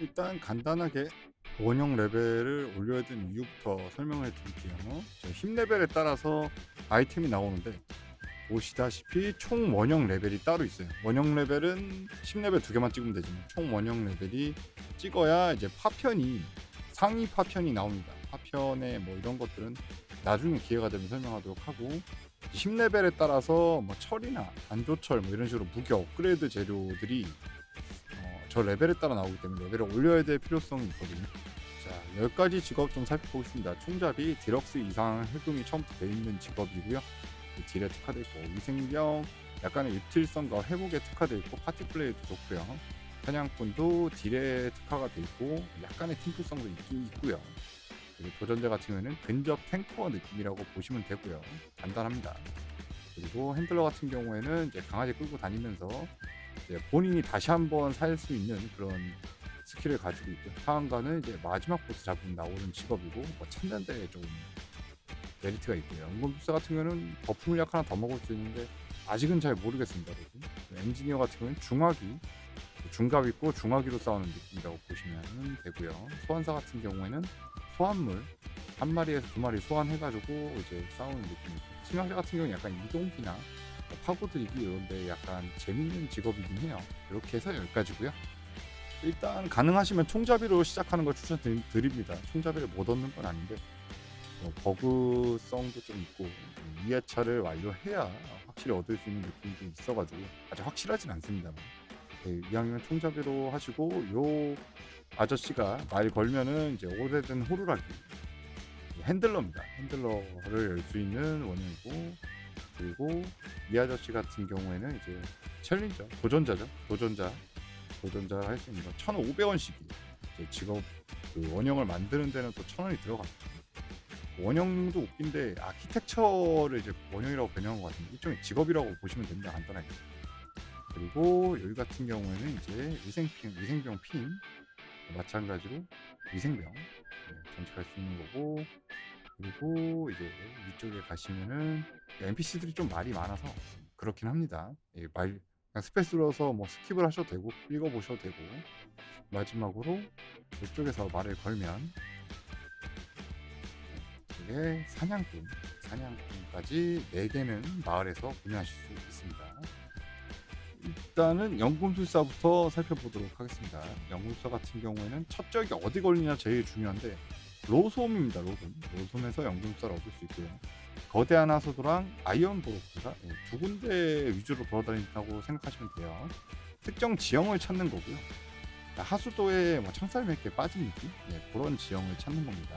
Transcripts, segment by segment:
일단 간단하게 원형 레벨을 올려야 되는 이유부터 설명을 드릴게요. 저힘 레벨에 따라서 아이템이 나오는데 보시다시피 총 원형 레벨이 따로 있어요. 원형 레벨은 10레벨 두 개만 찍으면 되지만 총 원형 레벨이 찍어야 이제 파편이 상위 파편이 나옵니다. 파편의 뭐 이런 것들은 나중에 기회가 되면 설명하도록 하고 10레벨에 따라서 뭐 철이나 단조철 뭐 이런 식으로 무기 업그레이드 재료들이 어, 저 레벨에 따라 나오기 때문에 레벨을 올려야 될 필요성이 있거든요. 자, 10가지 직업 좀 살펴보겠습니다. 총잡이 디럭스 이상 해금이 처음부터 되어 있는 직업이고요. 딜에 특화되어 있고 위생병, 약간의 유틸성과 회복에 특화되어 있고 파티 플레이도 좋고요. 사냥꾼도 딜에 특화가 되어 있고 약간의 팀플성도 있긴 있고요. 그리고 도전자 같은 경우에는 근접 탱커 느낌이라고 보시면 되고요. 간단합니다. 그리고 핸들러 같은 경우에는 이제 강아지 끌고 다니면서 이제 본인이 다시 한번 살 수 있는 그런 스킬을 가지고 있고 상한가는 이제 마지막 보스 잡으면 나오는 직업이고 뭐 찾는 데 좀 메리트가 있고요. 연금술사 같은 경우는 버프 물약 하나 더 먹을 수 있는데 아직은 잘 모르겠습니다. 엔지니어 같은 경우는 중화기 중갑 있고 중화기로 싸우는 느낌이라고 보시면 되고요. 소환사 같은 경우에는 소환물 한 마리에서 두 마리 소환해가지고 이제 싸우는 느낌이고 치명자 같은 경우는 약간 이동기나 뭐 파고들이기 이런데 약간 재밌는 직업이긴 해요. 이렇게 해서 여기까지고요. 일단 가능하시면 총잡이로 시작하는 걸 추천드립니다. 총잡이를 못 얻는 건 아닌데 뭐 버그성도 좀 있고 음, 2회차를 완료해야 확실히 얻을 수 있는 느낌이 좀 있어가지고 아직 확실하진 않습니다만 네, 이왕이면 총잡이로 하시고 요 아저씨가 말 걸면은 이제 오래된 호루라기 핸들러입니다. 핸들러를 열 수 있는 원형이고 그리고 이 아저씨 같은 경우에는 이제 챌린저 도전자죠. 도전자 도전자 할 수 있는 거 1,500원씩이 이제 직업 그 원형을 만드는 데는 또 1,000원이 들어갑니다. 원형도 웃긴데 아키텍처를 이제 원형이라고 변형한 것 같은데 일종의 직업이라고 보시면 됩니다. 간단하게. 그리고 여기 같은 경우에는 이제 위생병 위생병 핀 마찬가지로 위생병 네, 전직할 수 있는 거고 그리고 이제 위쪽에 가시면은 NPC들이 좀 말이 많아서 그렇긴 합니다. 예, 말 그냥 스페이스 눌러서 뭐 스킵을 하셔도 되고 읽어보셔도 되고 마지막으로 이쪽에서 말을 걸면 이게 사냥꾼 사냥꾼까지 4개는 마을에서 구매하실 수 있습니다. 일단은 연금술사부터 살펴보도록 하겠습니다. 연금술사 같은 경우에는 첫 적이 어디 걸리냐 제일 중요한데 로솜입니다. 로솜. 로솜에서 연금술사를 얻을 수 있고요. 거대한 하수도랑 아이언 브로크가 예, 두 군데 위주로 돌아다닌다고 생각하시면 돼요. 특정 지형을 찾는 거고요. 하수도에 뭐 창살 몇 개 빠진 느낌? 예, 그런 지형을 찾는 겁니다.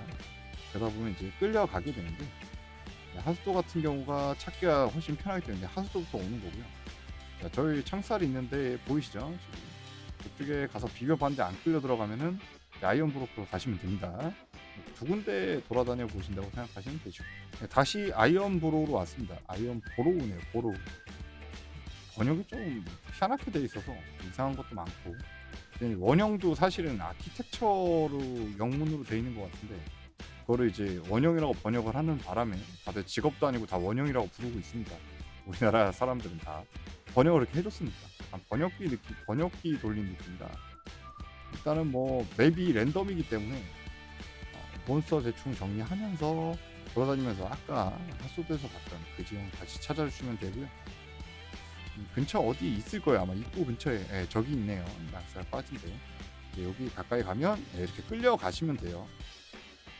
그러다 보면 이제 끌려가게 되는데 예, 하수도 같은 경우가 찾기가 훨씬 편하기 때문에 하수도부터 오는 거고요. 자, 저희 창살이 있는데 보이시죠? 지금 그쪽에 가서 비벼봤는데 안 끌려 들어가면은 아이언 브로크로 가시면 됩니다. 두 군데 돌아다녀 보신다고 생각하시면 되죠. 네, 다시 아이언 브로우로 왔습니다. 아이언 보로우네요. 보로우. 번역이 좀 희한하게 돼 있어서 이상한 것도 많고 네, 원형도 사실은 아키텍처로 영문으로 돼 있는 것 같은데 그거를 이제 원형이라고 번역을 하는 바람에 다들 직업도 아니고 다 원형이라고 부르고 있습니다. 우리나라 사람들은 다 번역을 이렇게 해줬습니다. 번역기 느낌, 번역기 돌린 느낌이다. 일단은 뭐 맵이 랜덤이기 때문에 어, 몬스터 대충 정리하면서 돌아다니면서 아까 하수도에서 봤던 그 지형 다시 찾아주시면 되고요. 음, 근처 어디 있을 거예요. 아마 입구 근처에 예, 저기 있네요. 낙살 빠진데 이제 여기 가까이 가면 예, 이렇게 끌려 가시면 돼요.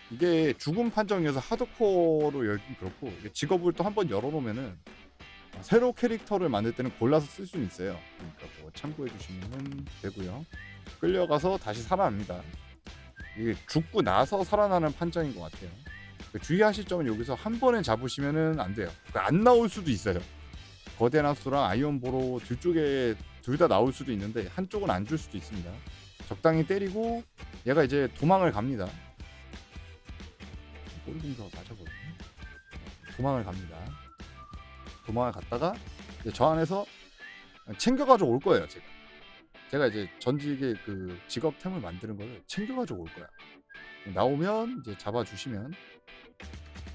이게 죽음 판정이어서 하드코어로 열긴 그렇고 직업을 또 한 번 열어놓으면은 어, 새로 캐릭터를 만들 때는 골라서 쓸 수는 있어요. 그러니까 뭐 참고해 주시면 되고요. 끌려가서 다시 살아납니다 이게 죽고 나서 살아나는 판정인 것 같아요 그 주의하실 점은 여기서 한 번에 잡으시면은 안 돼요. 그안 나올 수도 있어요. 거대나수랑 아이언보로 둘 쪽에 둘 다 나올 수도 있는데 한쪽은 안 줄 수도 있습니다. 적당히 때리고 얘가 이제 도망을 갑니다. 꼬리공사가 맞아버리네. 도망을 갑니다. 도망을 갔다가 저 안에서 챙겨가지고 올 거예요. 제가. 제가 이제 전직의 그 직업템을 만드는 거를 챙겨가지고 올 거야. 나오면 이제 잡아주시면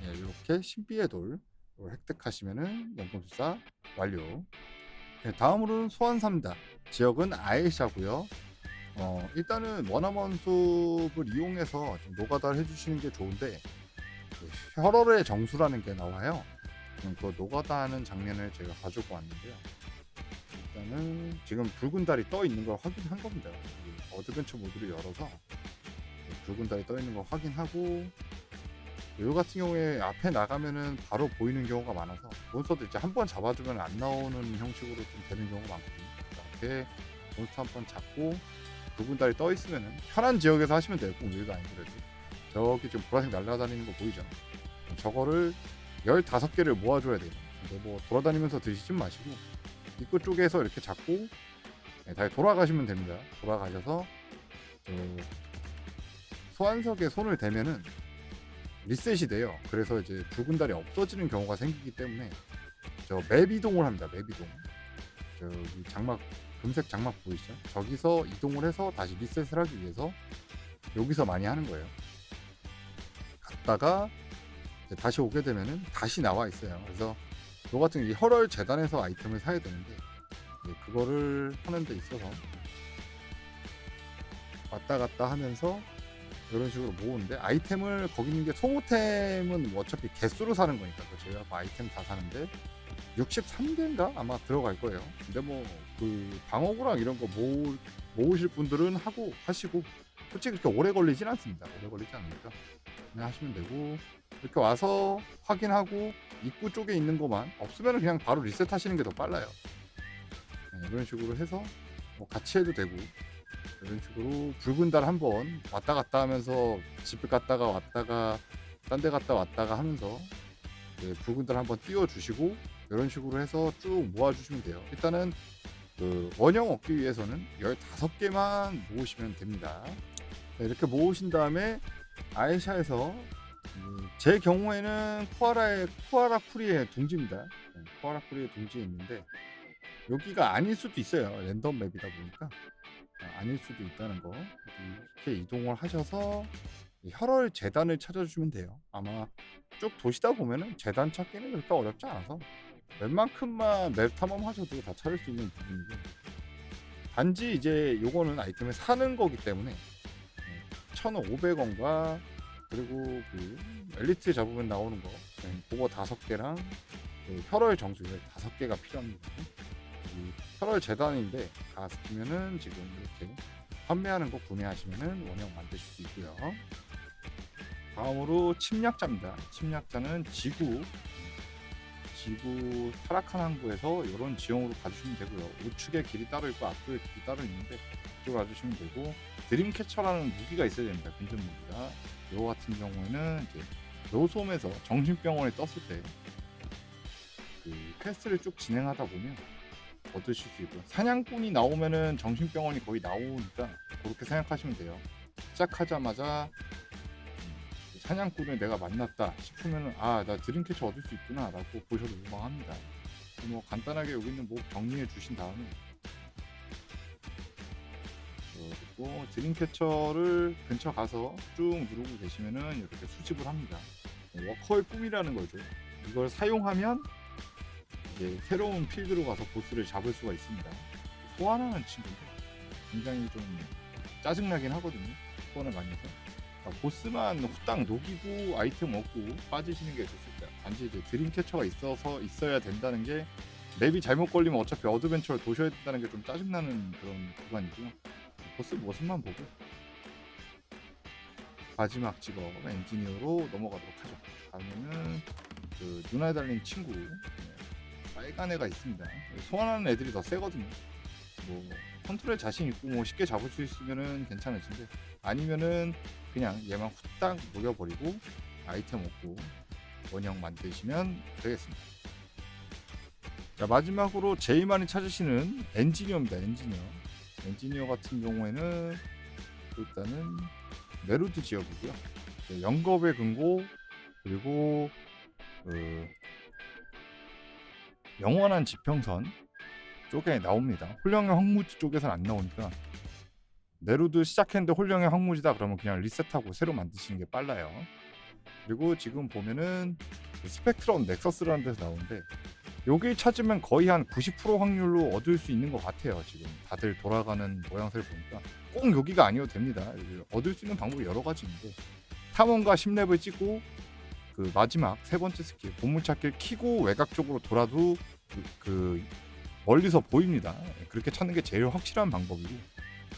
예, 이렇게 신비의 돌을 획득하시면은 연금술사 완료. 네, 다음으로는 소환사입니다. 지역은 아에샤고요. 어, 일단은 원어원 숲을 이용해서 좀 노가다를 해주시는 게 좋은데 그 혈혈의 정수라는 게 나와요. 그 노가다 하는 장면을 제가 가지고 왔는데요. 일단은 지금 붉은 달이 떠 있는 걸 확인한 겁니다. 이 어드벤처 모드를 열어서 붉은 달이 떠 있는 걸 확인하고 요 같은 경우에 앞에 나가면은 바로 보이는 경우가 많아서 몬스터도 이제 한 번 잡아주면 안 나오는 형식으로 좀 되는 경우가 많거든요. 앞에 몬스터 한 번 잡고 붉은 달이 떠 있으면은 편한 지역에서 하시면 돼요. 꼭 여기가 아니더라도 저기 지금 보라색 날아다니는 거 보이죠? 저거를 15개를 모아줘야 돼요. 근데 뭐 돌아다니면서 드시지 마시고 입구 쪽에서 이렇게 잡고 네, 다시 돌아가시면 됩니다. 돌아가셔서 그 소환석에 손을 대면은 리셋이 돼요. 그래서 이제 붉은 달이 없어지는 경우가 생기기 때문에 저 맵 이동을 합니다. 맵 이동. 저기 장막 금색 장막 보이시죠? 저기서 이동을 해서 다시 리셋을 하기 위해서 여기서 많이 하는 거예요. 갔다가 다시 오게 되면은 다시 나와 있어요. 그래서 너 같은 이 혈월 재단에서 아이템을 사야 되는데 그거를 하는 데 있어서 왔다 갔다 하면서 이런 식으로 모으는데 아이템을 거기 있는 게 소모템은 뭐 어차피 개수로 사는 거니까 그 제가 뭐 아이템 다 사는데 63개인가 아마 들어갈 거예요. 근데 뭐 그 방어구랑 이런 거 모으, 모으실 분들은 하고 하시고 솔직히 그렇게 오래 걸리진 않습니다. 오래 걸리지 않으니까 그냥 하시면 되고 이렇게 와서 확인하고 입구 쪽에 있는 것만 없으면 그냥 바로 리셋하시는 게 더 빨라요. 네, 이런 식으로 해서 뭐 같이 해도 되고 이런 식으로 붉은 달 한번 왔다 갔다 하면서 집에 갔다가 왔다가 딴 데 갔다 왔다가 하면서 네, 붉은 달 한번 띄워주시고 이런 식으로 해서 쭉 모아주시면 돼요. 일단은 그 원형 얻기 위해서는 15개만 모으시면 됩니다. 네, 이렇게 모으신 다음에 아이샤에서 음, 제 경우에는 코아라의 코아라 쿠리의 둥지입니다. 네, 코아라 쿠리의 둥지에 있는데 여기가 아닐 수도 있어요. 랜덤 맵이다 보니까 아, 아닐 수도 있다는 거 이렇게 이동을 하셔서 이 혈월 재단을 찾아주시면 돼요. 아마 쭉 도시다 보면은 재단 찾기는 그렇게 어렵지 않아서 웬만큼만 맵 탐험하셔도 다 찾을 수 있는 부분이고 단지 이제 요거는 아이템을 사는 거기 때문에 1,500원과 그리고 그 엘리트 잡으면 나오는 거 네, 그거 다섯 개랑 그 혈월 정수 다섯 개가 필요합니다. 이 혈월 재단인데 다 시키면은 지금 이렇게 판매하는 거 구매하시면은 원형 만드실 수 있고요. 다음으로 침략자입니다. 침략자는 지구 지구 타락한 항구에서 이런 지형으로 가주시면 되고요. 우측에 길이 따로 있고 앞쪽에 길이 따로 있는데 이쪽으로 가주시면 되고 드림캐쳐라는 무기가 있어야 됩니다. 근접 무기가. 요 같은 경우에는 이제 노솜에서 정신병원에 떴을 때 그 퀘스트를 쭉 진행하다 보면 얻으실 수 있고요. 사냥꾼이 나오면은 정신병원이 거의 나오니까 그렇게 생각하시면 돼요. 시작하자마자 음, 사냥꾼을 내가 만났다 싶으면은 아나 드림캐쳐 얻을 수 있구나 라고 보셔도 무방합니다. 뭐 간단하게 여기 있는 목 정리해 주신 다음에 그리고 드림캐쳐를 근처 가서 쭉 누르고 계시면은 이렇게 수집을 합니다. 워커의 꿈이라는 거죠. 이걸 사용하면 이제 새로운 필드로 가서 보스를 잡을 수가 있습니다. 소환하는 친구인데 굉장히 좀 짜증나긴 하거든요. 소환을 많이 해서. 그러니까 보스만 후딱 녹이고 아이템 얻고 빠지시는 게 좋습니다. 단지 이제 드림캐쳐가 있어서 있어야 된다는 게 맵이 잘못 걸리면 어차피 어드벤처를 도셔야 된다는 게 좀 짜증나는 그런 구간이고요. 보스 모습만 보고 마지막 직업 엔지니어로 넘어가도록 하죠. 다음에는 그 눈에 달린 친구 네, 빨간 애가 있습니다. 소환하는 애들이 더 세거든요. 뭐 컨트롤 자신 있고 뭐 쉽게 잡을 수 있으면은 괜찮으신데 아니면은 그냥 얘만 후딱 녹여버리고 아이템 얻고 원형 만드시면 되겠습니다. 자 마지막으로 제일 많이 찾으시는 엔지니어입니다. 엔지니어. 엔지니어 같은 경우에는 일단은 메루드 지역이고요. 네, 영겁의 금고 그리고 그 영원한 지평선 쪽에 나옵니다. 홀령의 황무지 쪽에서는 안 나오니까 네루드 시작했는데 홀령의 황무지다 그러면 그냥 리셋하고 새로 만드시는 게 빨라요. 그리고 지금 보면은 그 스펙트럼 넥서스라는 데서 나오는데 여기 찾으면 거의 한 90% 확률로 얻을 수 있는 것 같아요. 지금 다들 돌아가는 모양새를 보니까 꼭 여기가 아니어도 됩니다. 얻을 수 있는 방법이 여러 가지 있는데 탐험가 10렙을 찍고 그 마지막 세 번째 스킬 보물찾기를 키고 외곽 쪽으로 돌아도 그, 그 멀리서 보입니다. 그렇게 찾는 게 제일 확실한 방법이고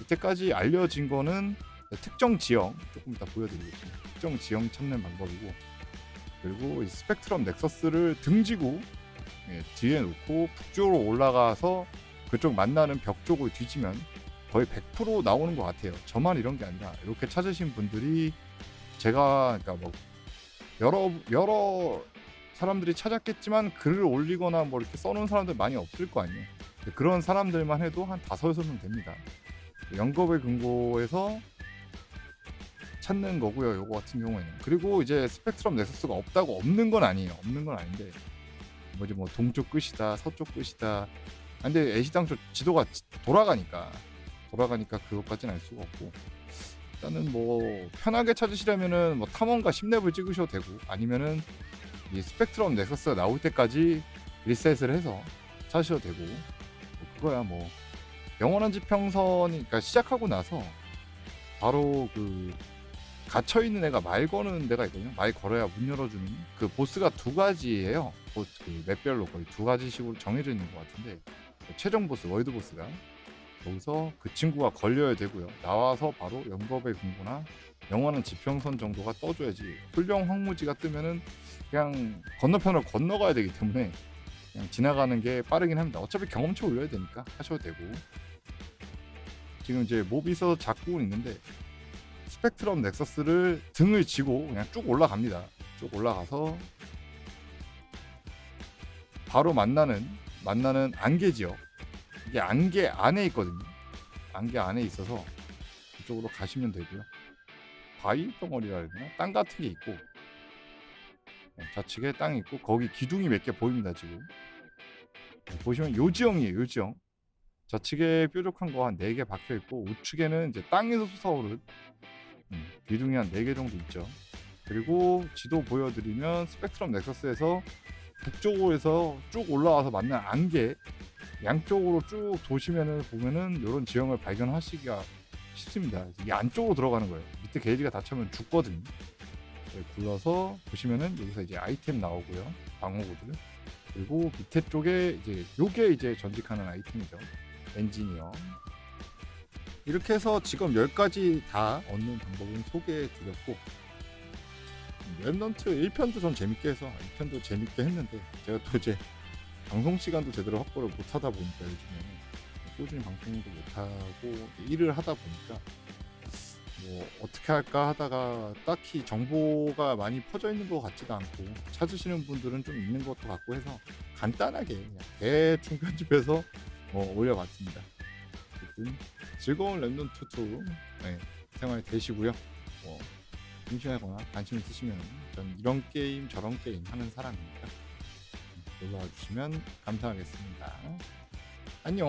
이때까지 알려진 거는 특정 지형 조금 이따 보여드리겠습니다. 특정 지형 찾는 방법이고 그리고 이 스펙트럼 넥서스를 등지고 예, 뒤에 놓고 북쪽으로 올라가서 그쪽 만나는 벽 쪽을 뒤지면 거의 100% 나오는 것 같아요. 저만 이런 게 아니라 이렇게 찾으신 분들이 제가 그러니까 뭐 여러 여러 사람들이 찾았겠지만 글을 올리거나 뭐 이렇게 써놓은 사람들 많이 없을 거 아니에요. 그런 사람들만 해도 한 다섯 여섯 명 됩니다. 영겁의 근거에서 찾는 거고요. 요거 같은 경우에는 그리고 이제 스펙트럼 넥서스가 없다고 없는 건 아니에요. 없는 건 아닌데 뭐지 뭐 동쪽 끝이다, 서쪽 끝이다. 아, 근데 애시당초 지도가 지- 돌아가니까 돌아가니까 그것까지는 알 수가 없고 일단은 뭐 편하게 찾으시려면은 뭐 탐험가 10렙을 찍으셔도 되고 아니면은 이 스펙트럼 넥서스가 나올 때까지 리셋을 해서 찾으셔도 되고 뭐 그거야 뭐 영원한 지평선이 그러니까 시작하고 나서 바로 그 갇혀 있는 애가 말 거는 데가 있거든요. 말 걸어야 문 열어주는 그 보스가 두 가지예요. 보스 그 맵별로 거의 두 가지식으로 정해져 있는 것 같은데 그 최종 보스 월드 보스가 여기서 그 친구가 걸려야 되고요. 나와서 바로 영겁의 금고나 영원한 지평선 정도가 떠줘야지 불령 황무지가 뜨면은 그냥 건너편을 건너가야 되기 때문에 그냥 지나가는 게 빠르긴 합니다. 어차피 경험치 올려야 되니까 하셔도 되고 지금 이제 있어서 잡고는 있는데 스펙트럼 넥서스를 등을 지고 그냥 쭉 올라갑니다. 쭉 올라가서 바로 만나는 만나는 안개 지역 이게 안개 안에 있거든요. 안개 안에 있어서 그쪽으로 가시면 되고요. 바위 덩어리라 해야 되나? 땅 같은 게 있고 어, 좌측에 땅이 있고 거기 기둥이 몇 개 보입니다 지금. 네, 보시면 요 지형이에요. 요 지형. 좌측에 뾰족한 거 한 4개 박혀 있고 우측에는 이제 땅에서 솟아오른 음, 기둥이 한 4개 정도 있죠. 그리고 지도 보여드리면 스펙트럼 넥서스에서 북쪽으로 해서 쭉 올라와서 만난 안개 양쪽으로 쭉 도시면은 보면은 이런 지형을 발견하시기가 쉽습니다. 이 안쪽으로 들어가는 거예요. 밑에 게이지가 닫히면 죽거든요. 네, 굴러서 보시면은 여기서 이제 아이템 나오고요. 방어구들. 그리고 밑에 쪽에 이제 요게 이제 전직하는 아이템이죠. 엔지니어. 이렇게 해서 지금 10가지 다 얻는 방법은 소개해 드렸고 랩넌트 1편도 전 재밌게 해서 2편도 재밌게 했는데 제가 또 이제 방송 시간도 제대로 확보를 못 하다 보니까 요즘에는 꾸준히 방송도 못 하고 일을 하다 보니까 뭐 어떻게 할까 하다가 딱히 정보가 많이 퍼져 있는 것 같지도 않고 찾으시는 분들은 좀 있는 것도 같고 해서 간단하게 그냥 대충 편집해서 뭐 올려봤습니다. 즐거운 랩넌트2 네, 생활 되시고요. 뭐 심심하거나 관심 있으시면 전 이런 게임 저런 게임 하는 사람이니까 놀러와 주시면 감사하겠습니다. 안녕.